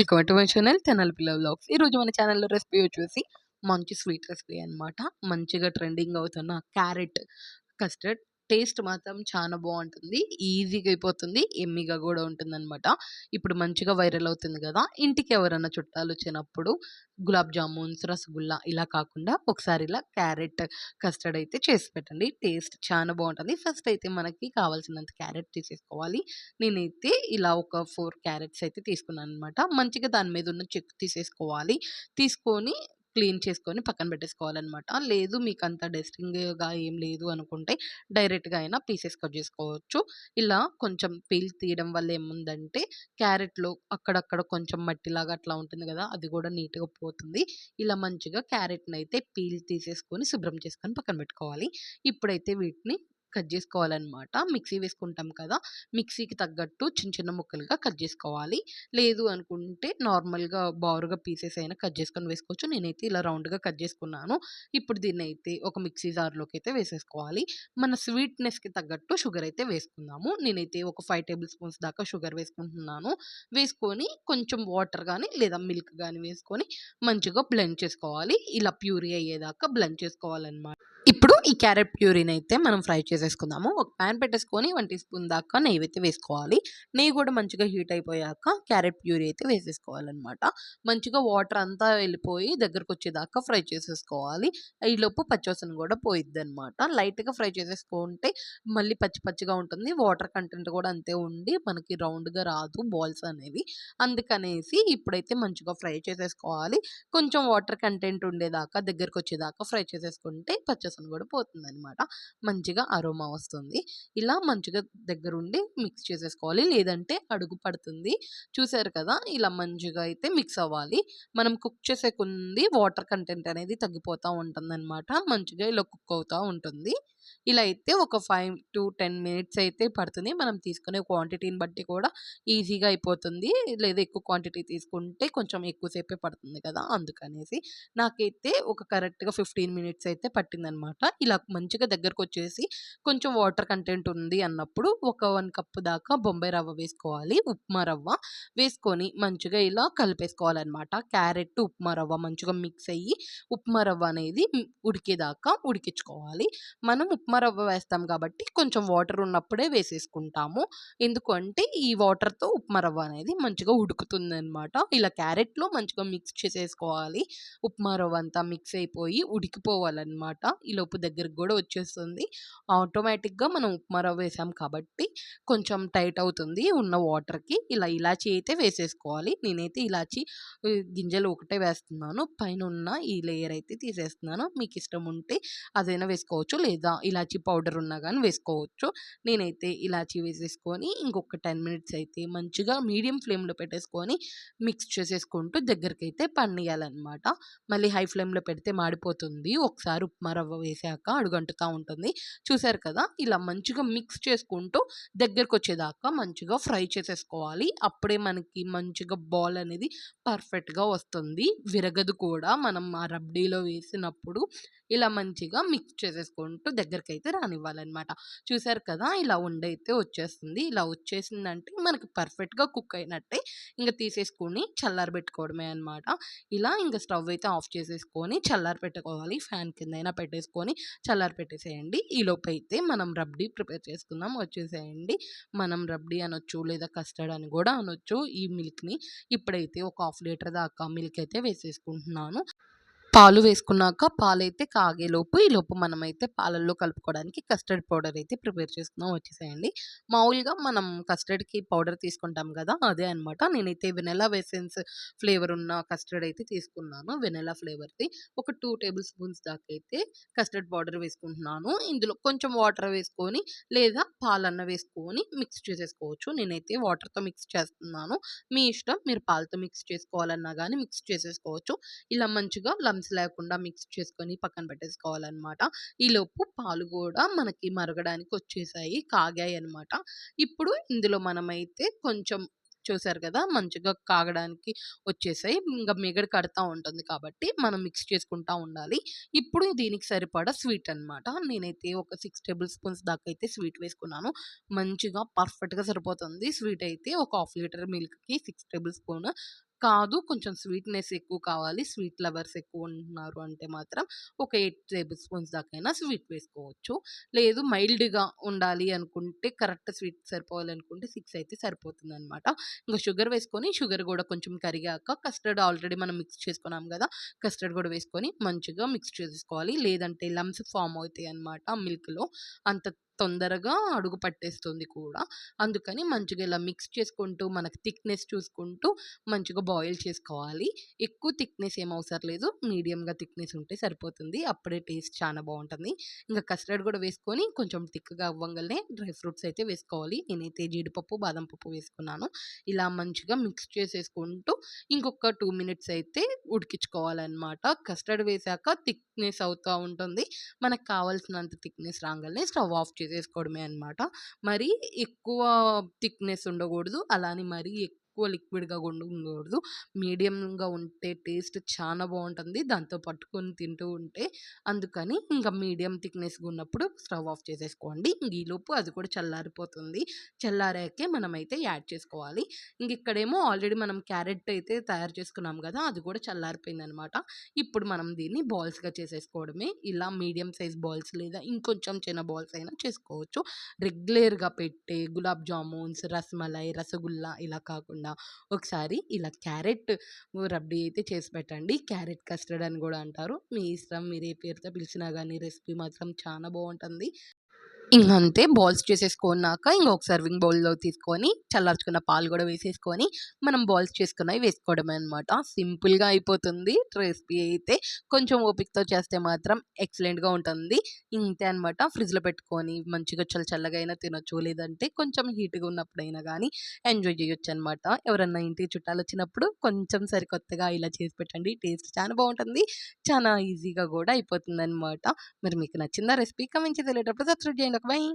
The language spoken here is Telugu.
Welcome to my channel Tenali Pilla vlogs ఈరోజు మన ఛానల్లో రెసిపీ వచ్చేసి మంచి స్వీట్ రెసిపీ అనమాట మంచిగా ట్రెండింగ్ అవుతున్న క్యారెట్ కస్టర్డ్ టేస్ట్ మాత్రం చాలా బాగుంటుంది ఈజీగా అయిపోతుంది. ఎమ్మిగా కూడా ఉంటుందన్నమాట. ఇప్పుడు మంచిగా వైరల్ అవుతుంది కదా ఇంటికి ఎవరైనా చుట్టాలు వచ్చినప్పుడు గులాబ్ జామున్స్ రసగుల్లా ఇలా కాకుండా ఒకసారి ఇలా క్యారెట్ కస్టర్డ్ అయితే చేసి పెట్టండి. టేస్ట్ చాలా బాగుంటుంది ఫస్ట్ అయితే మనకి కావాల్సినంత క్యారెట్ తీసేసుకోవాలి. నేనైతే ఇలా ఒక ఫోర్ క్యారెట్స్ అయితే తీసుకున్నాను అనమాట మంచిగా దాని మీద ఉన్న చెక్ తీసేసుకోవాలి. తీసుకొని క్లీన్ చేసుకొని పక్కన పెట్టేసుకోవాలన్నమాట. లేదు మీకు అంత డస్టింగ్గా ఏం లేదు అనుకుంటే డైరెక్ట్గా అయినా పీసెస్ కట్ చేసుకోవచ్చు. ఇలా కొంచెం పీల్ తీయడం వల్ల ఏముందంటే క్యారెట్లో అక్కడక్కడ కొంచెం మట్టిలాగా అట్లా ఉంటుంది కదా అది కూడా నీట్గా పోతుంది. ఇలా మంచిగా క్యారెట్ని అయితే పీల్ తీసేసుకొని శుభ్రం చేసుకొని పక్కన పెట్టుకోవాలి. ఇప్పుడైతే వీటిని కట్ చేసుకోవాలన్నమాట. మిక్సీ వేసుకుంటాం కదా! మిక్సీకి తగ్గట్టు చిన్న చిన్న ముక్కలుగా కట్ చేసుకోవాలి. లేదు అనుకుంటే నార్మల్గా బారుగా పీసెస్ అయినా కట్ చేసుకొని వేసుకోవచ్చు. నేనైతే ఇలా రౌండ్గా కట్ చేసుకున్నాను. ఇప్పుడు దీన్ని అయితే ఒక మిక్సీ జార్లోకి అయితే వేసేసుకోవాలి. మన స్వీట్నెస్కి తగ్గట్టు షుగర్ అయితే వేసుకుందాము. నేనైతే ఒక ఫైవ్ టేబుల్ స్పూన్స్ దాకా షుగర్ వేసుకుంటున్నాను. వేసుకొని కొంచెం వాటర్ కానీ లేదా మిల్క్ కానీ వేసుకొని మంచిగా బ్లెండ్ చేసుకోవాలి. ఇలా ప్యూరీ అయ్యేదాకా బ్లెండ్ చేసుకోవాలన్నమాట. ఇప్పుడు ఈ క్యారెట్ ప్యూరీని అయితే మనం ఫ్రై చేసేసుకుందాము. ఒక ప్యాన్ పెట్టేసుకొని వన్ టీ స్పూన్ దాకా నెయ్యి అయితే వేసుకోవాలి. నెయ్యి కూడా మంచిగా హీట్ అయిపోయాక క్యారెట్ ప్యూరీ అయితే వేసేసుకోవాలన్నమాట. మంచిగా వాటర్ అంతా వెళ్ళిపోయి దగ్గరకు వచ్చేదాకా ఫ్రై చేసేసుకోవాలి. ఈలోపు పచ్చివసన కూడా పోయిద్ది అనమాట లైట్గా ఫ్రై చేసేసుకుంటే మళ్ళీ పచ్చి పచ్చిగా ఉంటుంది. వాటర్ కంటెంట్ కూడా అంతే ఉండి మనకి రౌండ్గా రాదు బాల్స్ అనేవి. అందుకనేసి ఇప్పుడైతే మంచిగా ఫ్రై చేసేసుకోవాలి. కొంచెం వాటర్ కంటెంట్ ఉండేదాకా దగ్గరకు వచ్చేదాకా ఫ్రై చేసేసుకుంటే వాసన కూడా పోతుంది అనమాట మంచిగా అరోమా వస్తుంది. ఇలా మంచిగా దగ్గరుండి మిక్స్ చేసేసుకోవాలి. లేదంటే అడుగు పడుతుంది. చూసారు కదా? ఇలా మంచిగా అయితే మిక్స్ అవ్వాలి. మనం కుక్ చేసే కొంది వాటర్ కంటెంట్ అనేది తగ్గిపోతూ ఉంటుంది అనమాట మంచిగా ఇలా కుక్ అవుతూ ఉంటుంది. ఇలా అయితే ఒక ఫైవ్ టు టెన్ మినిట్స్ అయితే పడుతుంది. మనం తీసుకునే క్వాంటిటీని బట్టి కూడా ఈజీగా అయిపోతుంది. లేదా ఎక్కువ క్వాంటిటీ తీసుకుంటే కొంచెం ఎక్కువసేపే పడుతుంది కదా! అందుకనేసి నాకైతే ఒక కరెక్ట్గా ఫిఫ్టీన్ మినిట్స్ అయితే పట్టిందనమాట. ఇలా మంచిగా దగ్గరకు వచ్చేసి కొంచెం వాటర్ కంటెంట్ ఉంది అన్నప్పుడు ఒక వన్ కప్ దాకా బొంబాయి రవ్వ వేసుకోవాలి. ఉప్మా రవ్వ వేసుకొని మంచిగా ఇలా కలిపేసుకోవాలన్నమాట క్యారెట్ ఉప్మా రవ్వ మంచిగా మిక్స్ అయ్యి ఉప్మా రవ్వ అనేది ఉడికేదాకా ఉడికించుకోవాలి. మనం ఉప్మా రవ్వ వేస్తాం కాబట్టి కొంచెం వాటర్ ఉన్నప్పుడే వేసేసుకుంటాము. ఎందుకంటే ఈ వాటర్తో ఉప్మా రవ్వ అనేది మంచిగా ఉడుకుతుంది అనమాట ఇలా క్యారెట్లో మంచిగా మిక్స్ చేసేసుకోవాలి. ఉప్మా రవ్వ అంతా మిక్స్ అయిపోయి ఉడికిపోవాలన్నమాట. ఈ లోపు దగ్గరికి కూడా వచ్చేస్తుంది. ఆటోమేటిక్గా మనం ఉప్మా రవ్వ వేసాం కాబట్టి కొంచెం టైట్ అవుతుంది ఉన్న వాటర్కి. ఇలా ఇలాచి అయితే వేసేసుకోవాలి. నేనైతే ఇలాచి గింజలు ఒకటే వేస్తున్నాను. పైన ఉన్న ఈ లేయర్ అయితే తీసేస్తున్నాను. మీకు ఇష్టం ఉంటే అదైనా వేసుకోవచ్చు లేదా ఇలాచీ పౌడర్ ఉన్నా కానీ వేసుకోవచ్చు. నేనైతే ఇలాచీ వేసేసుకొని ఇంకొక టెన్ మినిట్స్ అయితే మంచిగా మీడియం ఫ్లేమ్లో పెట్టేసుకొని మిక్స్ చేసేసుకుంటూ దగ్గరికి అయితే పన్నీయాలన్నమాట మళ్ళీ హై ఫ్లేమ్లో పెడితే మాడిపోతుంది. ఒకసారి ఉప్మా రవ్వ వేసాక అడుగంటుతూ ఉంటుంది. చూసారు కదా? ఇలా మంచిగా మిక్స్ చేసుకుంటూ దగ్గరకు వచ్చేదాకా మంచిగా ఫ్రై చేసేసుకోవాలి. అప్పుడే మనకి మంచిగా బాల్ అనేది పర్ఫెక్ట్గా వస్తుంది. విరగదు కూడా. మనం ఆ రబ్డీలో వేసినప్పుడు ఇలా మంచిగా మిక్స్ చేసేసుకుంటూ దగ్గరికి అయితే రానివ్వాలన్నమాట. చూసారు కదా! ఇలా ఉండైతే వచ్చేస్తుంది. ఇలా వచ్చేసిందంటే మనకి పర్ఫెక్ట్గా కుక్ అయినట్టే ఇంకా తీసేసుకొని చల్లారి పెట్టుకోవడమే అనమాట ఇలా ఇంకా స్టవ్ అయితే ఆఫ్ చేసేసుకొని చల్లారి పెట్టుకోవాలి. ఫ్యాన్ కింద అయినా పెట్టేసుకొని చల్లారి పెట్టేసేయండి. ఈలోపు అయితే మనం రబ్డీ ప్రిపేర్ చేసుకుందాం. వచ్చేసేయండి. మనం రబ్డీ అనొచ్చు లేదా కస్టర్డ్ అని కూడా అనొచ్చు. ఈ మిల్క్ని ఇప్పుడైతే ఒక హాఫ్ లీటర్ దాకా మిల్క్ అయితే వేసేసుకుంటున్నాను. పాలు వేసుకున్నాక పాలైతే కాగేలోపు ఈ లోపు మనమైతే పాలల్లో కలుపుకోవడానికి కస్టర్డ్ పౌడర్ అయితే ప్రిపేర్ చేసుకుందాం వచ్చేసేయండి. మామూలుగా మనం కస్టర్డ్కి పౌడర్ తీసుకుంటాం కదా అదే అనమాట నేనైతే వెనెలా వెసెన్స్ ఫ్లేవర్ ఉన్న కస్టర్డ్ అయితే తీసుకున్నాను వెనెలా ఫ్లేవర్ది. ఒక టూ టేబుల్ స్పూన్స్ దాకా అయితే కస్టర్డ్ పౌడర్ వేసుకుంటున్నాను. ఇందులో కొంచెం వాటర్ వేసుకొని లేదా పాలన్న వేసుకొని మిక్స్ చేసేసుకోవచ్చు. నేనైతే వాటర్తో మిక్స్ చేస్తున్నాను. మీ ఇష్టం మీరు పాలతో మిక్స్ చేసుకోవాలన్నా కానీ మిక్స్ చేసేసుకోవచ్చు. ఇలా మంచిగా లమ్స్ లేకుండా మిక్స్ చేసుకొని పక్కన పెట్టేసుకోవాలన్నమాట. ఈలోపు పాలు కూడా మనకి మరగడానికి వచ్చేసాయి కాగాయి అనమాట ఇప్పుడు ఇందులో మనమైతే కొంచెం చూసారు కదా! మంచిగా కాగడానికి వచ్చేసాయి. ఇంకా మిగడ కడతా ఉంటుంది కాబట్టి మనం మిక్స్ చేసుకుంటా ఉండాలి. ఇప్పుడు దీనికి సరిపడా స్వీట్ అనమాట నేనైతే ఒక సిక్స్ టేబుల్ స్పూన్స్ దాకా అయితే స్వీట్ వేసుకున్నాను. మంచిగా పర్ఫెక్ట్గా సరిపోతుంది. స్వీట్ అయితే ఒక హాఫ్ లీటర్ మిల్క్కి సిక్స్ టేబుల్ స్పూన్ కాదు కొంచెం స్వీట్‌నెస్ ఎక్కువ కావాలి. స్వీట్ లవర్స్ ఎక్కువ ఉంటున్నారు అంటే మాత్రం ఒక ఎయిట్ టేబుల్ స్పూన్స్ దాకైనా స్వీట్ వేసుకోవచ్చు. లేదు మైల్డ్‌గా ఉండాలి అనుకుంటే కరెక్ట్ స్వీట్ సరిపోవాలనుకుంటే సిక్స్ అయితే సరిపోతుందనమాట. ఇంక షుగర్ వేసుకొని షుగర్ కూడా కొంచెం కరిగాక కస్టర్డ్ ఆల్రెడీ మనం మిక్స్ చేసుకున్నాం కదా కస్టర్డ్ కూడా వేసుకొని మంచిగా మిక్స్ చేసుకోవాలి లేదంటే లమ్స్ ఫామ్ అవుతాయి అనమాట మిల్క్‌లో. అంత తొందరగా అడుగు పట్టేస్తుంది కూడా. అందుకని మంచిగా ఇలా మిక్స్ చేసుకుంటూ మనకు థిక్‌నెస్ చూసుకుంటూ మంచిగా బాయిల్ చేసుకోవాలి. ఎక్కువ థిక్‌నెస్ ఏం అవసరం లేదు. మీడియంగా థిక్‌నెస్ ఉంటే సరిపోతుంది. అప్పుడే టేస్ట్ చాలా బాగుంటుంది ఇంకా కస్టర్డ్ కూడా వేసుకొని కొంచెం థిక్‌గా అవ్వగానే డ్రై ఫ్రూట్స్ అయితే వేసుకోవాలి. నేనైతే జీడిపప్పు, బాదం పప్పు వేసుకున్నాను. ఇలా మంచిగా మిక్స్ చేసేసుకుంటూ ఇంకొక టూ మినిట్స్ అయితే ఉడికించుకోవాలన్నమాట కస్టర్డ్ వేశాక థిక్‌నెస్ అవుతూ ఉంటుంది. మనకు కావాల్సినంత థిక్‌నెస్ రాగానే స్టవ్ ఆఫ్ చేసుకోవడమే అనమాట. మరీ ఎక్కువ థిక్‌నెస్ ఉండకూడదు. అలానే మరీ ఎక్కువ లిక్విడ్‌గా ఉండకూడదు. మీడియంగా ఉంటే టేస్ట్ చాలా బాగుంటుంది దాంతో పట్టుకొని తింటూ ఉంటే. అందుకని ఇంకా మీడియం థిక్‌నెస్‌గా ఉన్నప్పుడు స్టవ్ ఆఫ్ చేసేసుకోండి. ఇంక ఈలోపు అది కూడా చల్లారిపోతుంది. చల్లారాకే మనమైతే యాడ్ చేసుకోవాలి. ఇంగిక్కడేమో ఆల్రెడీ మనం క్యారెట్ అయితే తయారు చేసుకున్నాం కదా అది కూడా చల్లారిపోయిందనమాట. ఇప్పుడు మనం దీన్ని బాల్స్‌గా చేసేసుకోవడమే. ఇలా మీడియం సైజ్ బాల్స్ లేదా ఇంకొంచెం చిన్న బాల్స్ అయినా చేసుకోవచ్చు. రెగ్యులర్‌గా పెట్టే గులాబ్ జామున్స్, రసమలై, రసగుల్లా ఇలా కాకుండా ఒకసారి ఇలా క్యారెట్ రబ్డీ అయితే చేసి పెట్టండి. క్యారెట్ కస్టర్డ్ అని కూడా అంటారు. మీ ఇష్టం మీరు ఏ పేరుతో పిలిచినా కానీ రెసిపీ మాత్రం చాలా బాగుంటుంది ఇంకంతే బాల్స్ చేసేసుకున్నాక ఇంకా ఒక సర్వింగ్ బౌల్‌లో తీసుకొని చల్లార్చుకున్న పాలు కూడా వేసేసుకొని మనం బాల్స్ చేసుకున్నవి వేసుకోవడమే అనమాట. సింపుల్‌గా అయిపోతుంది రెసిపీ అయితే. కొంచెం ఓపికతో చేస్తే మాత్రం ఎక్సలెంట్‌గా ఉంటుంది. ఇంతే అనమాట. ఫ్రిడ్జ్‌లో పెట్టుకొని మంచిగా చల్ల చల్లగా అయినా తినొచ్చు. లేదంటే కొంచెం హీట్‌గా ఉన్నప్పుడైనా కానీ ఎంజాయ్ చేయొచ్చు అనమాట ఎవరన్నా ఇంటికి చుట్టాలు వచ్చినప్పుడు కొంచెం సరికొత్తగా ఇలా చేసి పెట్టండి. టేస్ట్ చాలా బాగుంటుంది చాలా ఈజీగా గూడా అయిపోతుందనమాట. మరి మీకు నచ్చిందా రెసిపీ? కమెంట్ తెలియటప్పుడు సబ్స్క్రైబ్ చేయండి. bem.